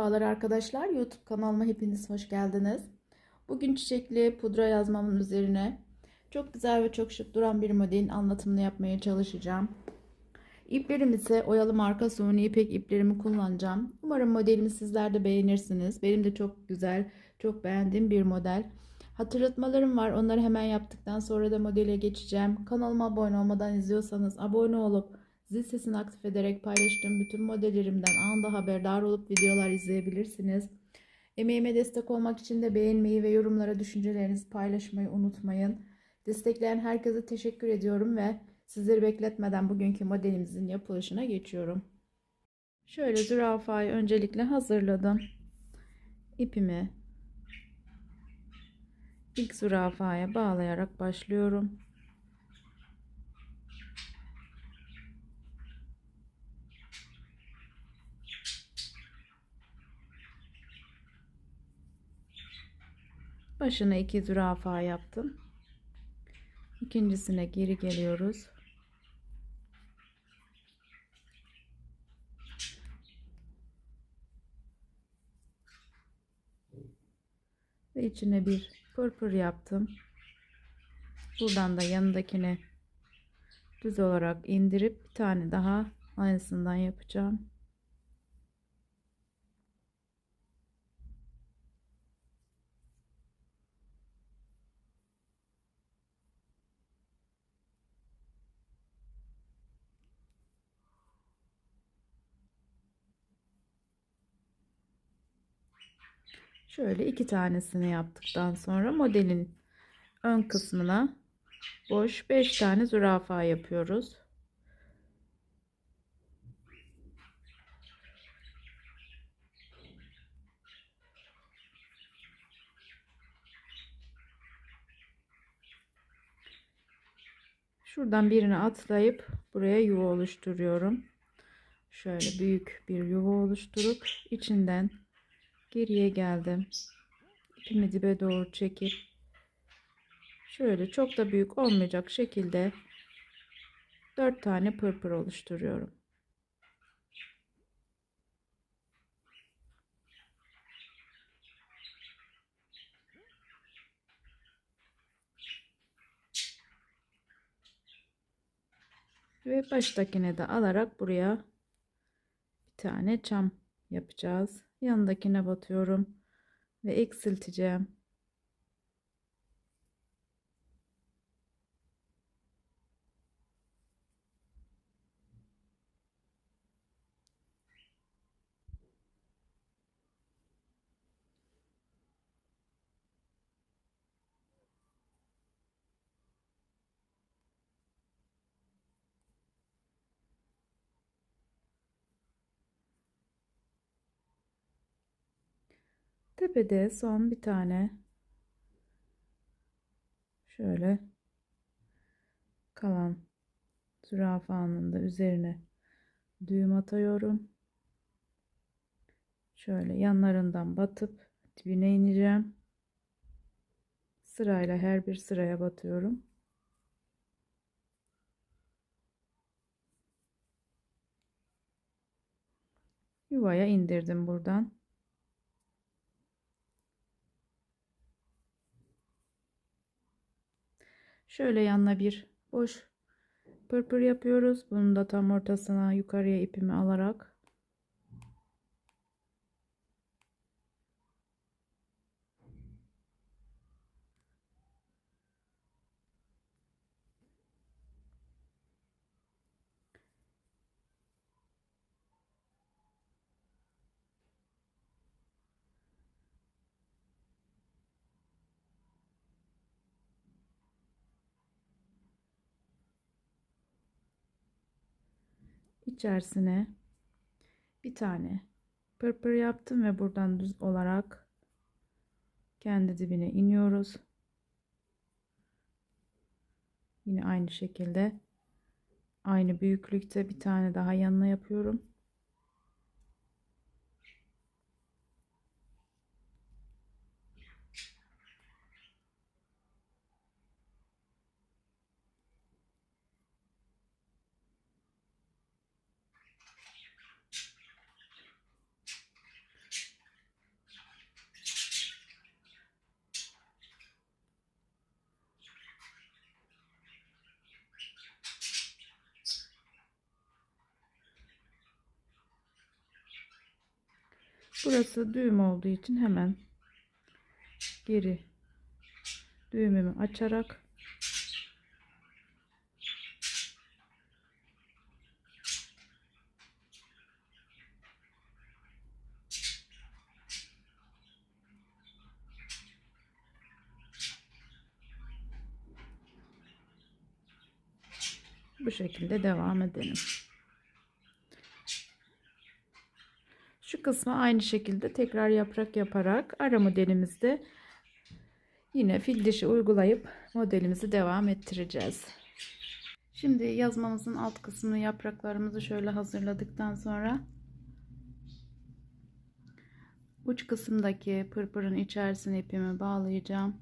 Merhabalar arkadaşlar. YouTube kanalıma hepiniz hoş geldiniz. Bugün çiçekli pudra yazmamın üzerine çok güzel ve çok şık duran bir modelin anlatımını yapmaya çalışacağım. İplerim ise oyalı marka suni ipek iplerimi kullanacağım. Umarım modelimi sizler de beğenirsiniz. Benim de çok güzel, çok beğendiğim bir model. Hatırlatmalarım var. Onları hemen yaptıktan sonra da modele geçeceğim. Kanalıma abone olmadan izliyorsanız abone olup Zil sesini aktif ederek paylaştığım bütün modellerimden anında haberdar olup videolar izleyebilirsiniz. Emeğime destek olmak için de beğenmeyi ve yorumlara düşüncelerinizi paylaşmayı unutmayın. Destekleyen herkese teşekkür ediyorum ve sizleri bekletmeden bugünkü modelimizin yapılışına geçiyorum. Şöyle zürafayı öncelikle hazırladım. İpimi ilk zürafaya bağlayarak başlıyorum. Başına iki zürafa yaptım. İkincisine geri geliyoruz. Ve içine bir pırpır yaptım. Buradan da yanındakini düz olarak indirip bir tane daha aynısından yapacağım. Şöyle iki tanesini yaptıktan sonra modelin ön kısmına boş 5 tane zürafa yapıyoruz. Şuradan birini atlayıp buraya yuva oluşturuyorum. Şöyle büyük bir yuva oluşturup içinden geriye geldim. İpimi dibe doğru çekip şöyle çok da büyük olmayacak şekilde 4 tane pırpır oluşturuyorum. Ve baştakine de alarak buraya bir tane çam yapacağız. Yanındakine batıyorum ve eksilteceğim. Tepede son bir tane şöyle kalan zürafanın da üzerine düğüm atıyorum. Şöyle yanlarından batıp dibine ineceğim. Sırayla her bir sıraya batıyorum. Yuvaya indirdim buradan. Şöyle yanına bir boş pırpır yapıyoruz. Bunu da tam ortasına yukarıya ipimi alarak içerisine bir tane pırpır yaptım ve buradan düz olarak kendi dibine iniyoruz. Yine aynı şekilde aynı büyüklükte bir tane daha yanına yapıyorum. Burası düğüm olduğu için hemen geri düğümümü açarak bu şekilde devam edelim. Şu kısmı aynı şekilde tekrar yaprak yaparak ara modelimizde yine fil dişi uygulayıp modelimizi devam ettireceğiz. Şimdi yazmamızın alt kısmını yapraklarımızı şöyle hazırladıktan sonra uç kısımdaki pırpırın içerisine ipimi bağlayacağım.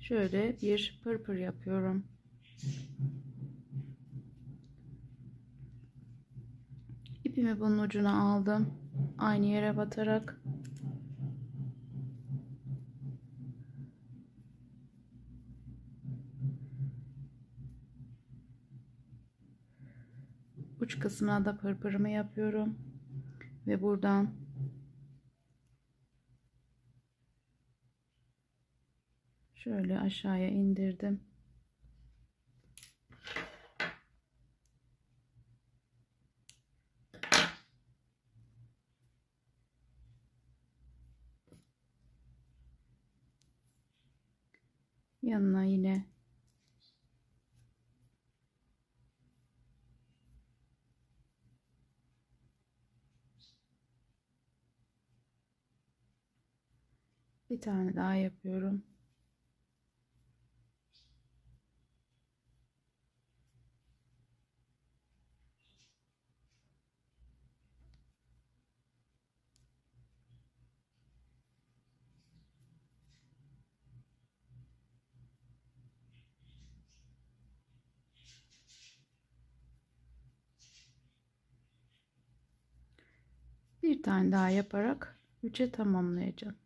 Şöyle bir pırpır yapıyorum. İpimi bunun ucuna aldım. Aynı yere batarak uç kısmına da pırpırımı yapıyorum ve buradan şöyle aşağıya indirdim. Yanına yine bir tane daha yapıyorum. Bir tane daha yaparak 3'e tamamlayacağım.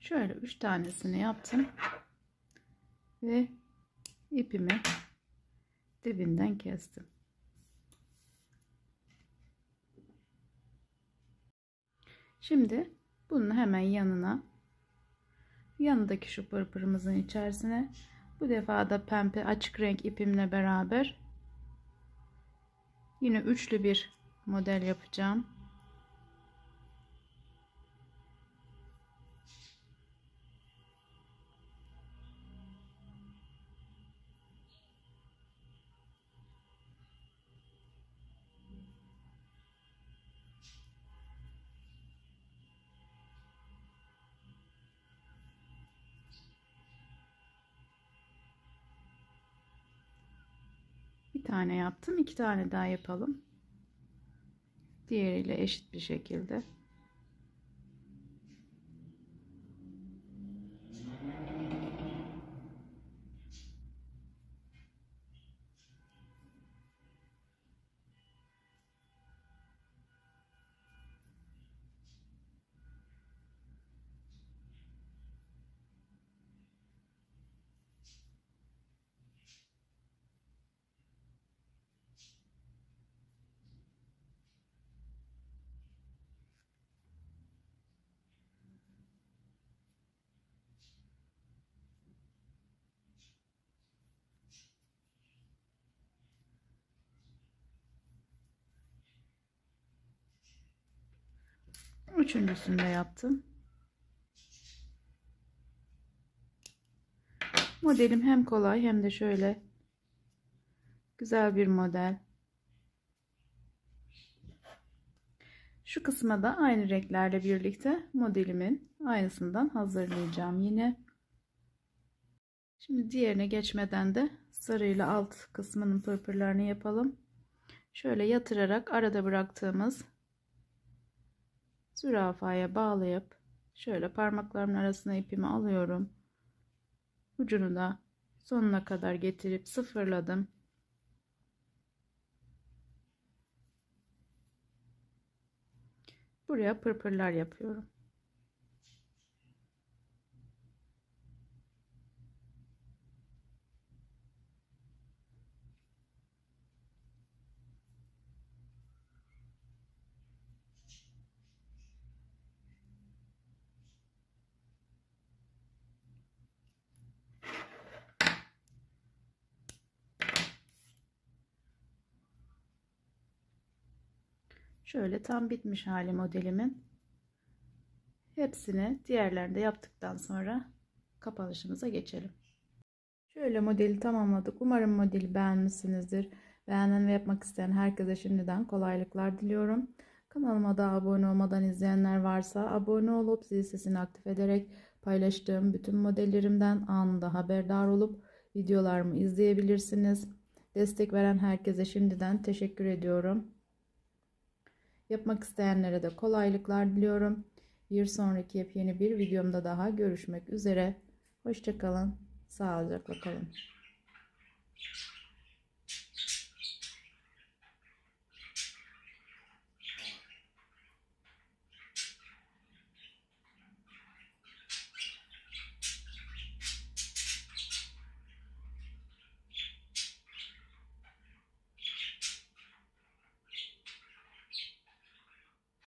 Şöyle üç tanesini yaptım ve ipimi dibinden kestim. Şimdi bunun hemen yanına yanındaki şu pırpırımızın içerisine bu defa da pembe açık renk ipimle beraber yine üçlü bir model yapacağım. Tane yaptım. iki tane daha yapalım. Diğeriyle eşit bir şekilde. Üçüncüsünü de yaptım. Modelim hem kolay hem de şöyle güzel bir model. Şu kısma da aynı renklerle birlikte modelimin aynısından hazırlayacağım yine. Şimdi diğerine geçmeden de sarıyla alt kısmının pırpırlarını yapalım. Şöyle yatırarak arada bıraktığımız zürafaya bağlayıp Şöyle parmaklarımın arasına ipimi alıyorum. Ucunu da sonuna kadar getirip sıfırladım. Buraya pırpırlar yapıyorum. Şöyle tam bitmiş hali modelimin. Hepsini diğerlerini de yaptıktan sonra kapanışımıza geçelim. Şöyle modeli tamamladık. Umarım modeli beğenmişsinizdir. Beğenen ve yapmak isteyen herkese şimdiden kolaylıklar diliyorum. Kanalıma da abone olmadan izleyenler varsa abone olup zil sesini aktif ederek paylaştığım bütün modellerimden anında haberdar olup videolarımı izleyebilirsiniz. Destek veren herkese şimdiden teşekkür ediyorum. Yapmak isteyenlere de kolaylıklar diliyorum. Bir sonraki yepyeni bir videomda daha görüşmek üzere. Hoşçakalın. Sağlıcakla kalın.